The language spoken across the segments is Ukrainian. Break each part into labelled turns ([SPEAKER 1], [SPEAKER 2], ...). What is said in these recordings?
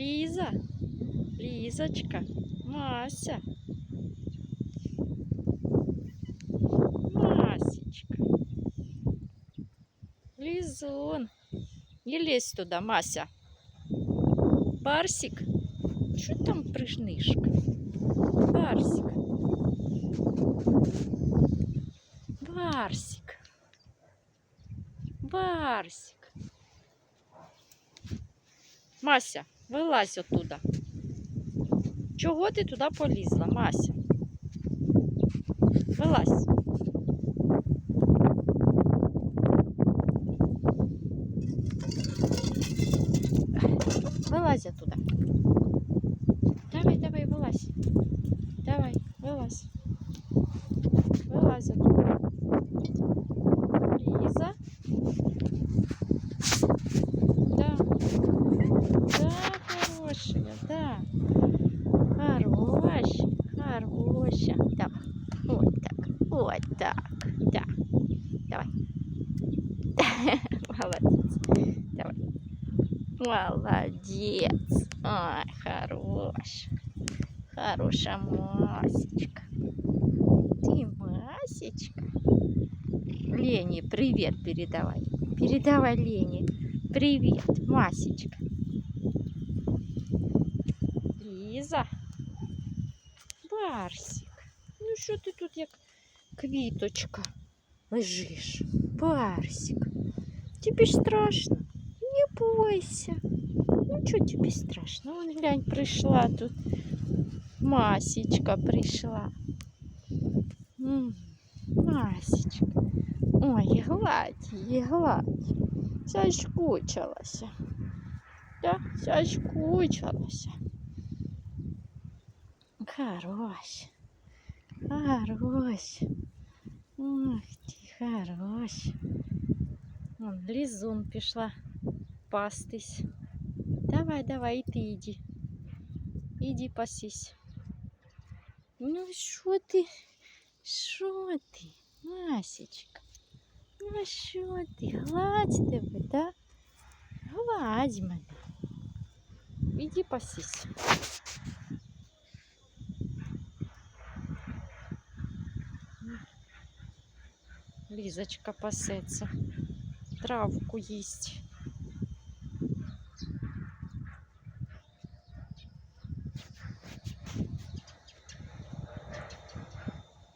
[SPEAKER 1] Ліза, Лізочка, Мася. Масечка. Лізун. Не лезь туди, Мася. Барсик. Що там прижнишка? Барсик. Барсик. Барсик. Мася, Вилазь оттуда. Чого ти туди полізла, Мася? Вилазь. Вот так. Да. Давай. Молодец. Давай. Молодец. Ай, хорош. Хорошая Масечка. Ты Масечка. Лене привет передавай. Передавай Лене. Привет, Масечка. Ліза. Барсик. Ну що ти тут як квіточка лежиш? Барсик. Тобі ж страшно. Не бойся. Ну що тобі страшно? Вон глянь, прийшла тут. Масечка прийшла. М, Масечка. Ой, гладь її, гладь. Соскучилася. Да, соскучилася. Хорош. Хорош. Ах ти, хорош. Вон, лізун пішла пастись. Давай, давай, і ти йди. Іди пасись. Ну що ти? Що ти, Масечка? Ну що ти? Гладь тебе, да? Гладь мене. Іди пасись. Лізочка пасеться. Травку їсть.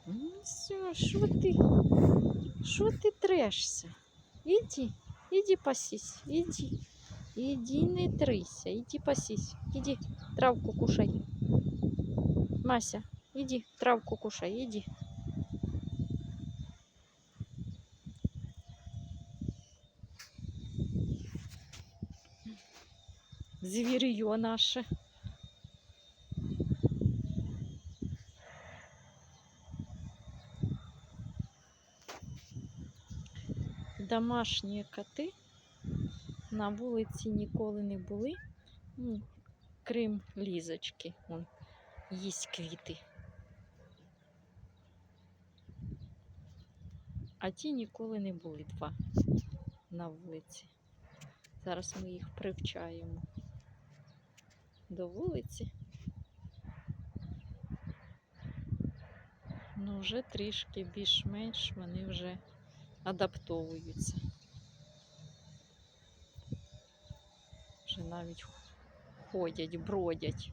[SPEAKER 1] Ну все, що ти? Що ти трешся? Іди, іди пасись, іди. Іди, не трися, іди пасись. Іди, травку кушай. Мася, іди, травку кушай, іди. Звір'йо наше. Домашні коти на вулиці ніколи не були. Ну, крім лізочки. Вон, їсть квіти. А ті ніколи не були два на вулиці. Зараз ми їх привчаємо до вулиці. Ну, вже трішки більш-менш вони вже адаптовуються. Вже навіть ходять, бродять.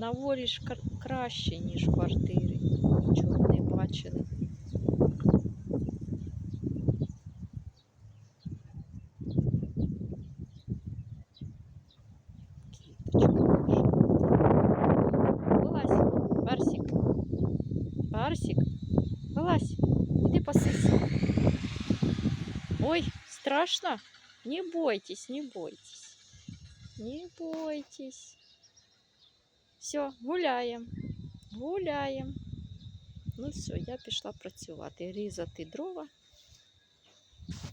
[SPEAKER 1] На волі ж кра- краще, ніж в квартирі. Нічого не бачили. Квіточка наша. Вилазь, Барсик. Барсик, вилазь, іди пасись. Ой, страшно? Не бойтесь, не бойтесь. Не бойтесь. Все, гуляємо. Гуляємо. Ну все, я пішла працювати, різати дрова.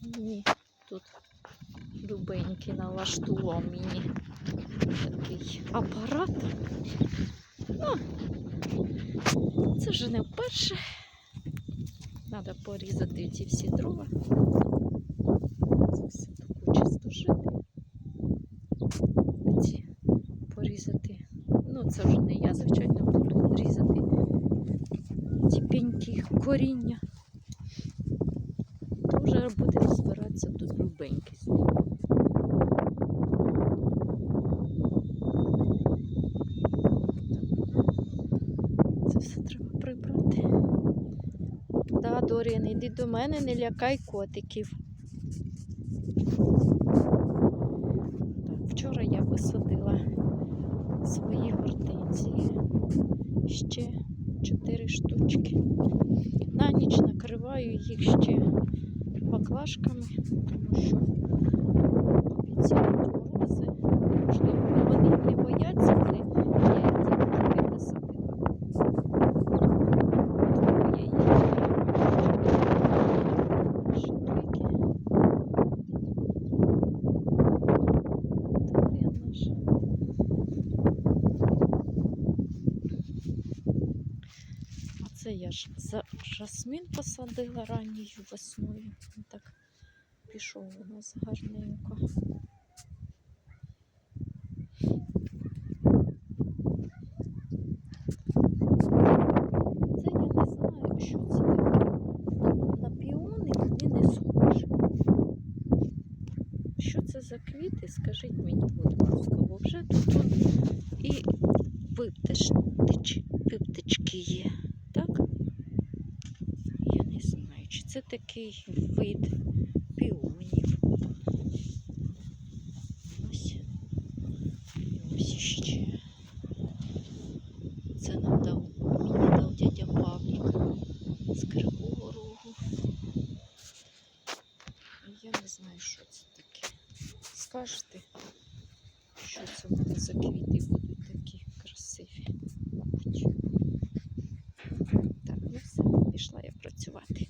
[SPEAKER 1] Мені тут люблю голубенький налаштував мені такий апарат. Ну, це вже не вперше. Треба порізати ці всі дрова. Це все таку чисто жити. Ці порізати. Ну, це вже не я, звичайно, буду різати ці пенькі коріння. То вже буде збиратися тут любенький з ним. Це все треба прибрати. Да, Дорін, іди до мене, не лякай котиків. Так, вчора я висадила свої гортензії. Ще чотири штучки. На ніч накриваю їх ще баклажками, тому що обіцяють морози. Можливо, вони не бояться, але я їх тільки висадила. Тому я їх шитуйки. Дорія наша. А це я ж за жасмін посадила ранньою весною. Він так пішов у нас гарненько. Це я не знаю, що це таке. На піоник він не схоже. Що це за квіти? Скажіть мені, будь ласка, бо вже тут і виптич, виптички є, такий вид піонів. Ось. Ось ще. Це нам дав, мені дав дядя Павлік з Кривого Рогу. Я не знаю, що це таке. Скажете, що це буде за квіти будуть такі красиві. Так, ну все, пішла я працювати.